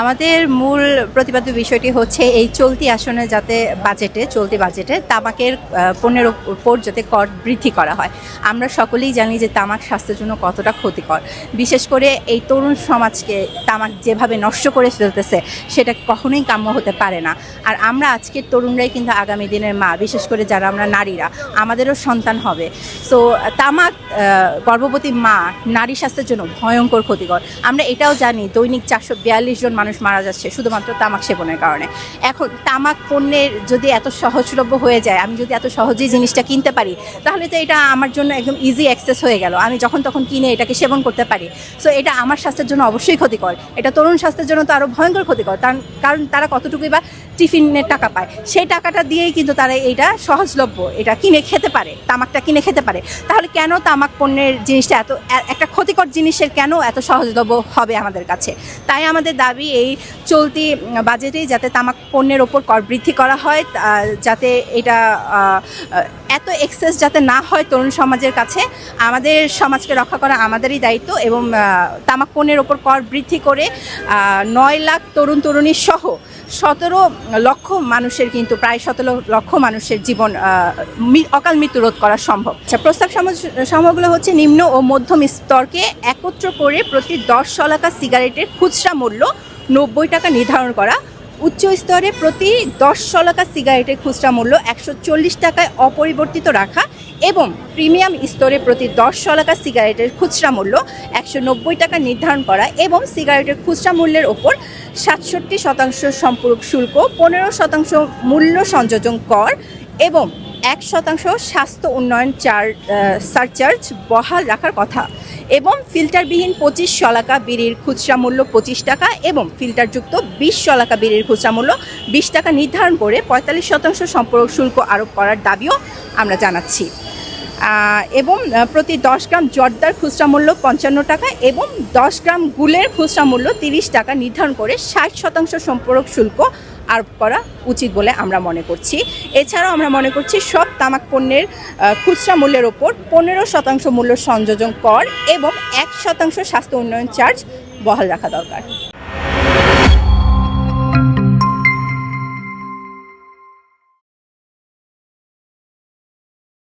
আমাদের মূল প্রতিপাদ্য বিষয়টি হচ্ছে এই চলতি আসনে যাতে বাজেটে, চলতি বাজেটে তামাকের পণ্যের উপর যাতে কর বৃদ্ধি করা হয়। আমরা সকলেই জানি যে তামাক স্বাস্থ্যের জন্য কতটা ক্ষতিকর। বিশেষ করে এই তরুণ সমাজকে তামাক যেভাবে নষ্ট করে ফেলতেছে, সেটা কখনোই কাম্য হতে পারে না। আর আমরা আজকের তরুণরাই কিন্তু আগামী দিনের মা, বিশেষ করে যারা আমরা নারীরা, আমাদেরও সন্তান হবে। সো তামাক গর্ভবতী মা, নারী স্বাস্থ্যের জন্য ভয়ঙ্কর ক্ষতিকর। আমরা এটাও জানি দৈনিক চারশো বিয়াল্লিশ জন মানুষ মারা যাচ্ছে শুধুমাত্র তামাক সেবনের কারণে। এখন তামাক পণ্যের যদি এত সহজলভ্য হয়ে যায়, আমি যদি এত সহজেই জিনিসটা কিনতে পারি, তাহলে তো এটা আমার জন্য একদম ইজি অ্যাক্সেস হয়ে গেল। আমি যখন তখন কিনে এটাকে সেবন করতে পারি। সো এটা আমার স্বাস্থ্যের জন্য অবশ্যই ক্ষতিকর। এটা তরুণ স্বাস্থ্যের জন্য তো আরও ভয়ঙ্কর ক্ষতিকর। কারণ তারা কতটুকুই বা টিফিনের টাকা পায়। সেই টাকাটা দিয়েই কিন্তু তারা এইটা সহজলভ্য, এটা কিনে খেতে পারে, তামাকটা কিনে খেতে পারে। তাহলে কেন তামাক পণ্যের জিনিসটা এত একটা ক্ষতিকর জিনিসের কেন এত সহজলভ্য হবে আমাদের কাছে? তাই আমাদের দাবি এই চলতি বাজেটেই যাতে তামাক পণ্যের ওপর কর বৃদ্ধি করা হয় যাতে এটা এত এক্সেস যাতে না হয় তরুণ সমাজের কাছে, আমাদের সমাজকে রক্ষা করা আমাদেরই দায়িত্ব এবং তামাক পণ্যের ওপর কর বৃদ্ধি করে নয় লাখ তরুণ তরুণী সহ সতেরো লক্ষ মানুষের কিন্তু প্রায় সতেরো লক্ষ মানুষের জীবন অকাল মৃত্যু রোধ করা সম্ভব। আচ্ছা প্রস্তাব সমগুলো হচ্ছে নিম্ন ও মধ্যম স্তরকে একত্র করে প্রতি দশ শলাকা সিগারেটের খুচরা মূল্য নব্বই টাকা নির্ধারণ করা। উচ্চ স্তরে প্রতি দশ শলাকা সিগারেটের খুচরা মূল্য একশো চল্লিশ টাকায় অপরিবর্তিত রাখা। এবং প্রিমিয়াম স্তরে প্রতি দশ শলাকা সিগারেটের খুচরা মূল্য একশো নব্বই টাকা নির্ধারণ করা এবং সিগারেটের খুচরা মূল্যের ওপর সাতষট্টি শতাংশ সম্পূরক শুল্ক, পনেরো শতাংশ মূল্য সংযোজন কর এবং এক শতাংশ স্বাস্থ্য উন্নয়ন চার সারচার্জ বহাল রাখার কথা এবং ফিল্টারবিহীন পঁচিশ শলাকা বিড়ির খুচরা মূল্য পঁচিশ টাকা এবং ফিল্টারযুক্ত বিশ শলাকা বিড়ির খুচরা মূল্য বিশ টাকা নির্ধারণ করে পঁয়তাল্লিশ শতাংশ সম্পর্ক শুল্ক আরোপ করার দাবিও আমরা জানাচ্ছি। এবং প্রতি দশ গ্রাম জর্দার খুচরা মূল্য পঞ্চান্ন টাকা এবং দশ গ্রাম গুলের খুচরা মূল্য তিরিশ টাকা নির্ধারণ করে ষাট শতাংশ সম্পর্ক শুল্ক আরোপ করা উচিত বলে আমরা মনে করছি। এছাড়াও আমরা মনে করছি সব তামাক পণ্যের খুচরা মূল্যের ওপর পনেরো শতাংশ মূল্য সংযোজন কর এবং এক শতাংশ স্বাস্থ্য উন্নয়ন চার্জ বহাল রাখা দরকার।